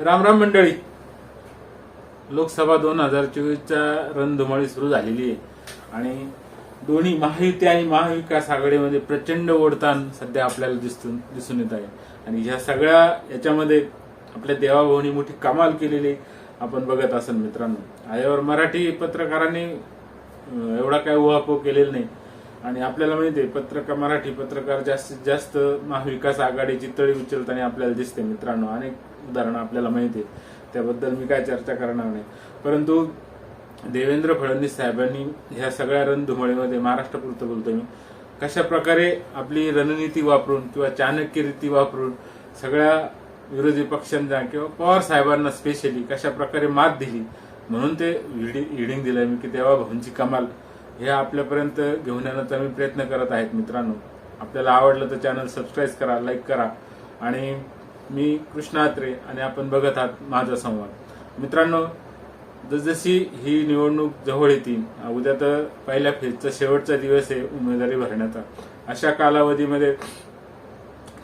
राम राम मंडळी. लोकसभा दोन हजार चोवीसच्या रणधुमाळी सुरू झालेली आहे. आणि दोन्ही महायुती आणि महाविकास आघाडीमध्ये प्रचंड ओढताण सध्या आपल्याला दिसून दिसून येत आहे. आणि ह्या सगळ्या याच्यामध्ये आपल्या देवाभाऊनी मोठी कमाल केलेली आपण बघत असाल मित्रांनो. आयावर मराठी पत्रकारांनी एवढा काय उहापोह केलेला नाही. आणि आपल्याला माहिती आहे पत्रकार मराठी पत्रकार जास्तीत जास्त महाविकास आघाडीची तळी उचलताना आपल्याला दिसते मित्रांनो. अनेक उदाहरणं आपल्याला माहिती आहेत त्याबद्दल मी काय चर्चा करणार नाही. परंतु देवेंद्र फडणवीस साहेबांनी ह्या सगळ्या रणधुमाळीमध्ये महाराष्ट्रापुरतं बोलतो मी कशा प्रकारे आपली रणनीती वापरून किंवा चाणक्यरीती वापरून सगळ्या विरोधी पक्षांना किंवा पवार साहेबांना स्पेशली कशा प्रकारे मात दिली म्हणून ते हिडिंग दिलंय मी की तेव्हा भाऊंची कमाल हे आपल्यापर्यंत घेऊन येण्याचा मी प्रयत्न करत आहेत मित्रांनो. आपल्याला आवडलं तर चॅनल सबस्क्राईब करा लाईक करा. आणि मी कृष्णा अत्रे आणि आपण बघत आहात माझा संवाद. मित्रांनो जसजशी ही निवडणूक जवळ येतील उद्या तर पहिल्या फेजचा शेवटचा दिवस आहे उमेदवारी भरण्याचा. अशा कालावधीमध्ये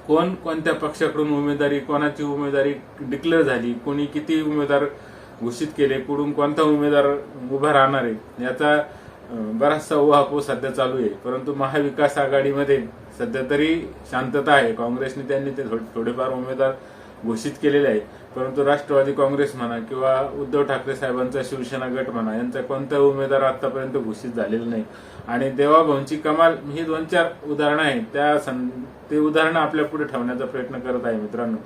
कोण कोणत्या पक्षाकडून उमेदवारी कोणाची उमेदवारी डिक्लेअर झाली कोणी किती उमेदवार घोषित केले कुठून कोणता उमेदवार उभा राहणार आहे याचा बराचसा उहापोह सध्या चालू आहे. परंतु महाविकास आघाडीमध्ये सध्या तरी शांतता आहे. काँग्रेसने त्यांनी ते थोडेफार उमेदवार घोषित केलेले आहे परंतु राष्ट्रवादी काँग्रेस म्हणा किंवा उद्धव ठाकरे साहेबांचा शिवसेना गट म्हणा यांचा कोणता उमेदवार आतापर्यंत घोषित झालेला नाही. आणि देवाभाऊंची कमाल ही दोन चार उदाहरणं आहेत. त्या सं- ते उदाहरणं आपल्या पुढे ठेवण्याचा प्रयत्न करत आहे मित्रांनो.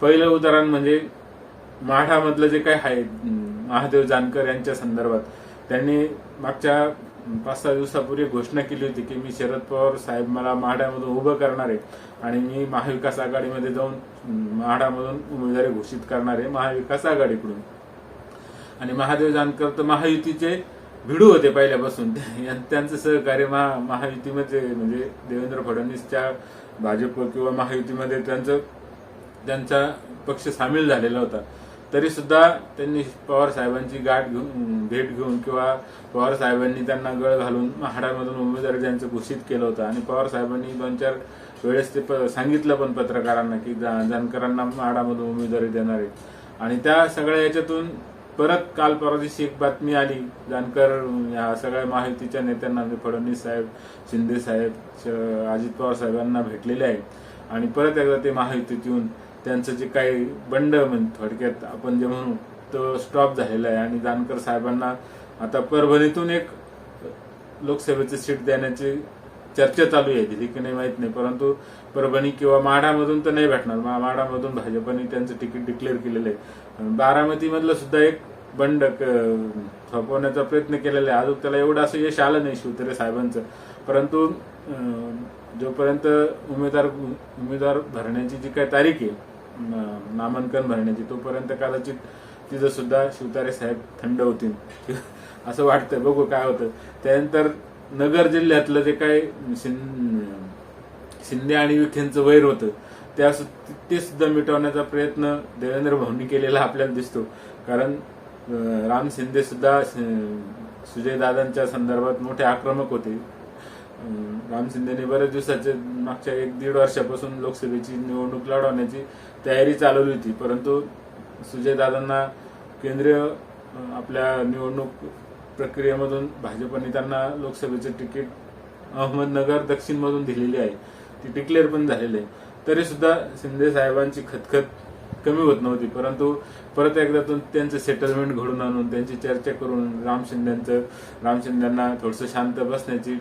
पहिलं उदाहरण म्हणजे माढामधलं जे काही आहे महादेव जानकर यांच्या संदर्भात. त्यांनी मागच्या पाच सहा दिवसापूर्वी घोषणा केली होती की मी शरद पवार साहेब मला माढ्यामधून उभं करणार आहे आणि मी महाविकास आघाडीमध्ये जाऊन महाडामधून माढामधून उमेदवारी घोषित करणार आहे महाविकास आघाडीकडून. आणि महादेव जानकर तर महायुतीचे भिडू होते पहिल्यापासून. त्यांचं सहकार्य महा महायुतीमध्ये म्हणजे देवेंद्र फडणवीसच्या भाजप किंवा महायुतीमध्ये त्यांचं त्यांचा पक्ष सामील झालेला होता. तरी सुद्धा त्यांनी पवार साहेबांची गाठ घेऊन भेट घेऊन किंवा पवार साहेबांनी त्यांना गळ घालून महाडामधून उमेदवारी त्यांचं घोषित केलं होतं आणि पवार साहेबांनी दोन चार वेळेस ते प- सांगितलं पण पत्रकारांना की जा- जानकरांना महाडामधून उमेदवारी देणार आहे आणि त्या सगळ्या याच्यातून परत काल परवा दिवशी एक बातमी आली. जानकर या सगळ्या माहितीच्या नेत्यांना म्हणजे फडणवीस साहेब शिंदे साहेब श- अजित पवार साहेबांना भेटलेले आहेत. आणि परत एकदा ते महायुतीत येऊन त्यांचं जे काही बंड म्हणजे थोडक्यात आपण जे म्हणू तो स्टॉप झालेला आहे. आणि जानकर साहेबांना आता परभणीतून एक लोकसभेचं सीट देण्याची चर्चा चालू आहे. दिली की नाही माहीत नाही. परंतु परभणी किंवा माढामधून तर नाही भेटणार. मा- माढामधून भाजपने त्यांचं तिकीट डिक्लेअर केलेलं आहे. बारामतीमधलं सुद्धा एक बंड क- थोपवण्याचा प्रयत्न केलेला आहे. अजून त्याला एवढं असं यश आलं नाही शिवतरे साहेबांचं. परंतु जोपर्यंत उमेदवार उमेदवार भरण्याची जी काही तारीख आहे नामांकन भरण्याची. तोपर्यंत कदाचित तिथं सुद्धा शिवतारे साहेब थंड होतील. असं वाटतं बघू काय होतं. त्यानंतर नगर जिल्ह्यातलं जे काय शिंदे आणि विखेंचं वैर होतं त्या ते सुद्धा मिटवण्याचा प्रयत्न देवेंद्र भाऊंनी केलेला आपल्याला दिसतो. कारण राम शिंदे सुद्धा सुजयदादांच्या संदर्भात मोठे आक्रमक होते. राम शिंदेने बऱ्याच दिवसाचे मागच्या एक दीड वर्षापासून लोकसभेची निवडणूक लढवण्याची तयारी चालवली होती. परंतु सुजय दादांना केंद्रीय आपल्या निवडणूक प्रक्रियेमधून भाजपने त्यांना लोकसभेचे तिकीट अहमदनगर दक्षिणमधून दिलेली आहे. ती डिक्लेअर पण झालेली आहे. तरी सुद्धा शिंदे साहेबांची खतखत कमी होत नव्हती. परंतु परत एकदा त्यांचं सेटलमेंट घडून आणून त्यांची चर्चा करून राम शिंदेचं राम शिंदेना थोडस शांत बसण्याची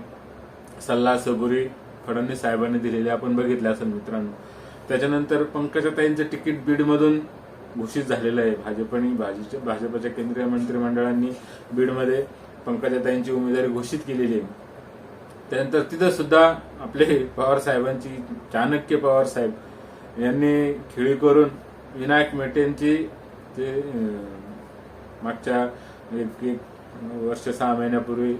सल्ला सबुरी फडणवीस साहेबांनी दिलेली आपण बघितले असेल मित्रांनो. त्याच्यानंतर पंकजाताईंचं तिकीट बीडमधून घोषित झालेलं आहे. भाजपनी भाजीच्या भाजपच्या केंद्रीय मंत्रिमंडळांनी बीडमध्ये पंकजाताईंची उमेदवारी घोषित केलेली आहे. त्यानंतर तिथं सुद्धा आपले पवार साहेबांची चाणक्य पवार साहेब यांनी खिळी करून विनायक मेटेंची ते मागच्या एक एक वर्ष सहा महिन्यापूर्वी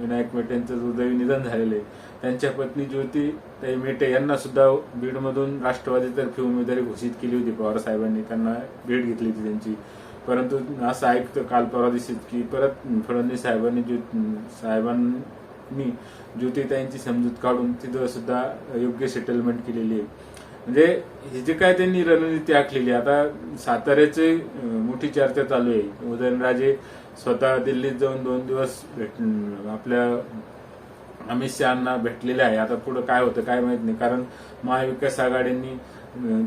विनायक मेटेंचं दुर्दैवी निधन झालेलं. आहे त्यांच्या पत्नी ज्योती ताई मेटे यांना सुद्धा बीडमधून राष्ट्रवादीतर्फे उमेदवारी घोषित केली होती. पवार साहेबांनी त्यांना भेट घेतली होती त्यांची. परंतु असं ऐकतं काल परवा दिवशीच की परत फडणवीस साहेबांनी ज्यो साहेबांनी ज्योतिताईंची समजूत काढून तिथं सुद्धा योग्य सेटलमेंट केलेली आहे. म्हणजे ही जे काय त्यांनी रणनीती आखलेली आता साताऱ्याचे मोठी चर्चा चालू आहे. उदयनराजे स्वतः दिल्लीत जाऊन दोन दिवस भेट आपल्या अमित शहाना भेटलेले आहे. आता पुढे काय होतं काय माहीत नाही. कारण महाविकास आघाडींनी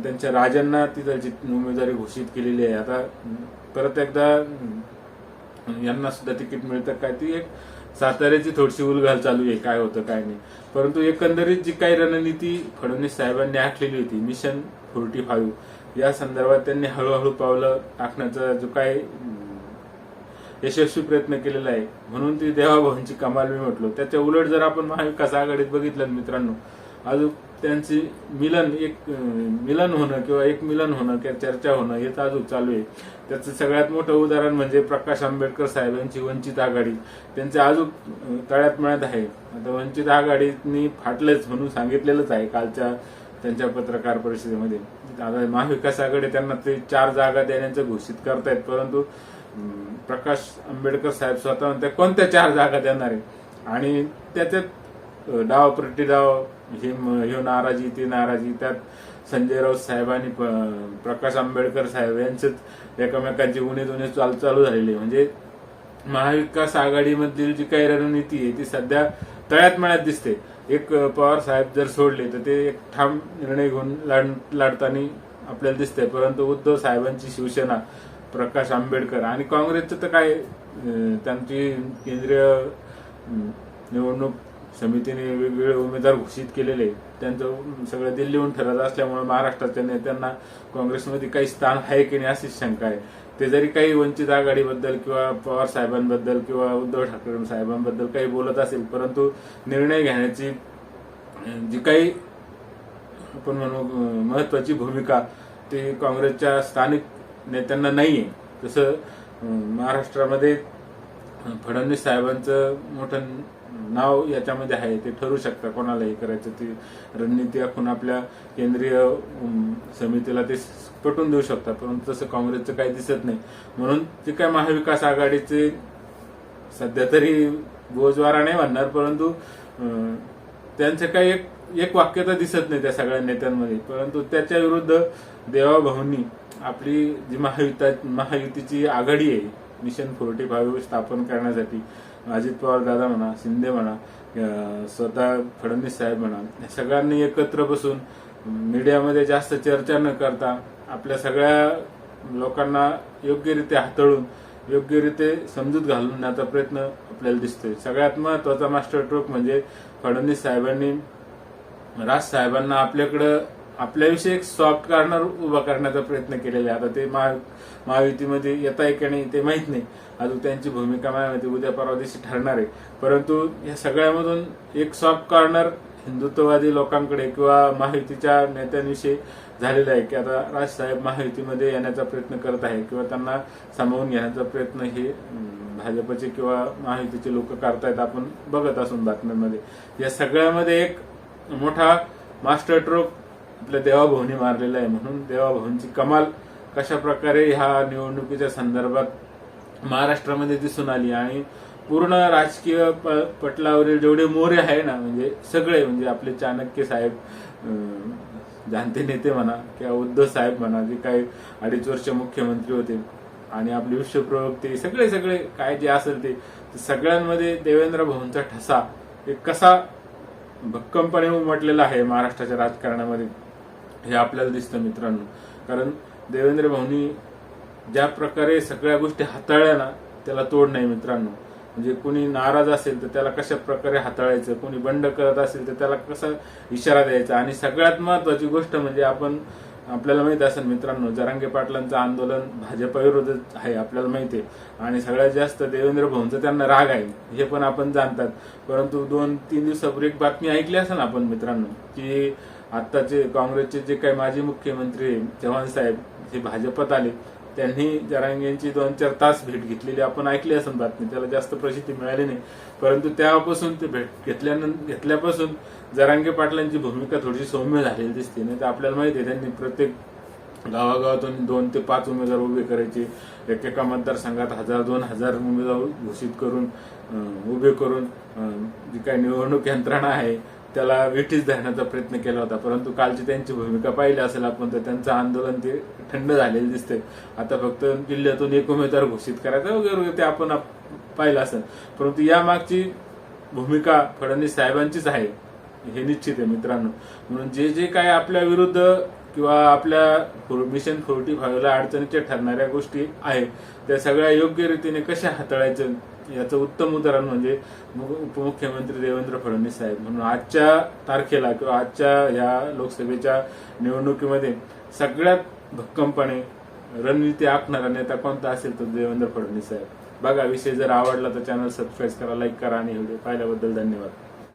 त्यांच्या राजांना तिथं उमेदवारी घोषित केलेली आहे. आता परत एकदा यांना सुद्धा तिकीट मिळतं काय ती एक साताऱ्याची थोडीशी उलघाल चालू आहे. काय होतं काय नाही. परंतु एकंदरीत जी काही रणनीती फडणवीस साहेबांनी आखलेली होती मिशन फोर्टी फाईव्ह या संदर्भात त्यांनी हळूहळू पावलं टाकण्याचा जो काय यशस्वी प्रयत्न केलेला आहे. म्हणून ती देवाभाऊंची कमाल मी म्हटलो. त्याच्या उलट जर आपण महाविकास आघाडीत बघितलं ना मित्रांनो अजून त्यांची मिलन एक मिलन होणं किंवा एक मिलन होणं किंवा चर्चा होणं हे तर अजून चालू आहे. त्याचं सगळ्यात मोठं उदाहरण म्हणजे प्रकाश आंबेडकर साहेब यांची वंचित आघाडी. त्यांचे अजून तळ्यात मळ्यात आहे. आता वंचित आघाडीनी फाटलंच म्हणून सांगितलेलंच आहे कालच्या त्यांच्या पत्रकार परिषदेमध्ये. आता महाविकास आघाडी त्यांना ते चार जागा देण्याचं घोषित करतायत परंतु प्रकाश आंबेडकर साहेब स्वतः म्हणतात कोणत्या चार जागा देणार आहे? आणि त्याच्यात डाव प्रति डाव हे नाराजी ती नाराजी त्यात संजय राऊत साहेब आणि प्रकाश आंबेडकर साहेब यांचेच एकमेकांची उणे जुने चाल चालू झालेली आहे. म्हणजे महाविकास आघाडीमधील जी काही रणनीती आहे ती सध्या तळ्यात मळ्यात दिसते. एक पवार साहेब जर सोडले तर ते एक ठाम निर्णय घेऊन लाड लाडताना आपल्याला दिसतंय. परंतु उद्धव साहेबांची शिवसेना प्रकाश आंबेडकर आणि काँग्रेसचं तर काय त्यांची केंद्रीय निवडणूक समितीने वेगवेगळे उमेदवार घोषित केलेले त्यांचं सगळं दिल्लीहून ठरत असल्यामुळे महाराष्ट्राच्या नेत्यांना काँग्रेसमध्ये काही स्थान आहे की नाही अशीच शंका आहे. ते जरी काही वंचित आघाडीबद्दल किंवा पवार साहेबांबद्दल किंवा उद्धव ठाकरे साहेबांबद्दल काही बोलत असेल परंतु निर्णय घेण्याची जी काही आपण म्हणू महत्वाची भूमिका ती काँग्रेसच्या स्थानिक नेत्यांना नाहीये. तसं महाराष्ट्रामध्ये फडणवीस साहेबांचं मोठं नाव याच्यामध्ये आहे ते ठरू शकतं कोणाला हे करायचं ती. रणनीती आखून आपल्या केंद्रीय समितीला ते पटवून देऊ शकतात परंतु तसं काँग्रेसचं काही दिसत नाही. म्हणून ते काय महाविकास आघाडीचे सध्या तरी बोजवारा नाही म्हणणार परंतु त्यांचं काही एक एक वाक्यता दिसत नाही त्या सगळ्या नेत्यांमध्ये. परंतु त्याच्या विरुद्ध देवाभाऊंनी आपली जी महायुता महायुतीची आघाडी आहे मिशन फोर्टी फाईव्ह स्थापन करण्यासाठी अजित पवार दादा म्हणा शिंदे म्हणा स्वतः फडणवीस साहेब म्हणा या सगळ्यांनी एकत्र बसून मीडियामध्ये जास्त चर्चा न करता आपल्या सगळ्या लोकांना योग्यरित्या हाताळून योग्यरीते समजूत घालून देण्याचा प्रयत्न आपल्याला दिसतोय. सगळ्यात महत्त्वाचा मास्टर ट्रोक म्हणजे फडणवीस साहेबांनी राज साहेबांना आपल्याकडं आपल्याविषयी एक सॉफ्ट कॉर्नर उभा करण्याचा प्रयत्न केलेला आहे. आता ते महा महायुतीमध्ये येत आहे की नाही ते माहीत नाही. अजून त्यांची भूमिका माहिती उद्या परवा दिवशी ठरणार आहे. परंतु या सगळ्यामधून एक सॉफ्ट कॉर्नर हिंदुत्ववादी लोकांकडे किंवा महायुतीच्या नेत्यांविषयी झालेला आहे की आता राज साहेब महायुतीमध्ये येण्याचा प्रयत्न करत आहे किंवा त्यांना सामावून घेण्याचा प्रयत्न हे भाजपचे किंवा महायुतीचे लोक करतायत आपण बघत असून बातम्यांमध्ये. या सगळ्यामध्ये एक मोठा मास्टर ट्रोक आपल्या देवाभाऊनी मारलेला आहे म्हणून देवाभाऊंची कमाल कशा प्रकारे ह्या निवडणुकीच्या संदर्भात महाराष्ट्रामध्ये दिसून आली आणि पूर्ण राजकीय प- पटलावरील जेवढे मोरे आहे ना म्हणजे सगळे म्हणजे आपले चाणक्य साहेब जाणते नेते म्हणा किंवा उद्धव साहेब म्हणा जे काही अडीच वर्ष मुख्यमंत्री होते आणि आपले विश्वप्रवक्ते सगळे सगळे काय जे असेल ते सगळ्यांमध्ये देवेंद्र भाऊंचा ठसा हे कसा भक्कमपणे उमटलेला आहे महाराष्ट्राच्या राजकारणामध्ये. हे आपल्याला दिसतं मित्रांनो. कारण देवेंद्र भाऊनी ज्या प्रकारे सगळ्या गोष्टी हाताळल्या ना त्याला तोड नाही मित्रांनो. म्हणजे कोणी नाराज असेल तर त्याला कशा प्रकारे हाताळायचं? कोणी बंड करत असेल तर त्याला कसा इशारा द्यायचा? आणि सगळ्यात महत्वाची गोष्ट म्हणजे आपण आपल्याला माहीत असेल मित्रांनो जरांगे पाटलांचं आंदोलन भाजपाविरोधात आहे आपल्याला माहिती आहे. आणि सगळ्यात जास्त देवेंद्र भाऊंचा त्यांना राग आहे. हे पण आपण जाणतात. परंतु दोन तीन दिवसापूर्वी एक बातमी ऐकली असेल आपण मित्रांनो की आत्ताचे काँग्रेसचे जे काही माजी मुख्यमंत्री चव्हाण साहेब हे भाजपात आले त्यांनी जरांगेंची दोन चार तास भेट घेतलेली आपण ऐकली असेल बातमी. त्याला जास्त प्रसिद्धी मिळाली नाही. परंतु त्यापासून ते भेट घेतल्यानंतर घेतल्यापासून जरांगे पाटलांची भूमिका थोडीशी सौम्य झालेली दिसते. नाही तर आपल्याला माहिती आहे त्यांनी प्रत्येक गावागावातून दोन ते पाच उमेदवार उभे करायचे. एकेका मतदारसंघात हजार दोन हजार उमेदवार घोषित करून उभे करून जी काही निवडणूक यंत्रणा आहे त्याला वेटीस धरण्याचा प्रयत्न केला होता परंतु कालची त्यांची भूमिका पाहिली असेल आपण तर त्यांचं आंदोलन ते थंड झालेलं दिसतंय. आता फक्त जिल्ह्यातून एक उमेदवार घोषित करायचा वगैरे वगैरे ते आपण पाहिलं असेल. परंतु या मागची भूमिका फडणवीस साहेबांचीच आहे हे निश्चित आहे मित्रांनो. म्हणून जे जे काय आपल्या विरुद्ध किंवा आपल्या मिशन फोर्टी फायव्हला अडचणीच्या ठरणाऱ्या गोष्टी आहेत. त्या सगळ्या योग्य रीतीने कशा हाताळायचं याचं उत्तम उदाहरण म्हणजे उपमुख्यमंत्री देवेंद्र फडणवीस साहेब. म्हणून आजच्या तारखेला किंवा आजच्या या लोकसभेच्या निवडणुकीमध्ये सगळ्यात भक्कमपणे रणनीती आखणारा नेता कोणता असेल तर देवेंद्र फडणवीस साहेब. बघा विषय जर आवडला तर चॅनल सबस्क्राईब करा लाईक करा आणि व्हिडिओ पाहिल्याबद्दल धन्यवाद.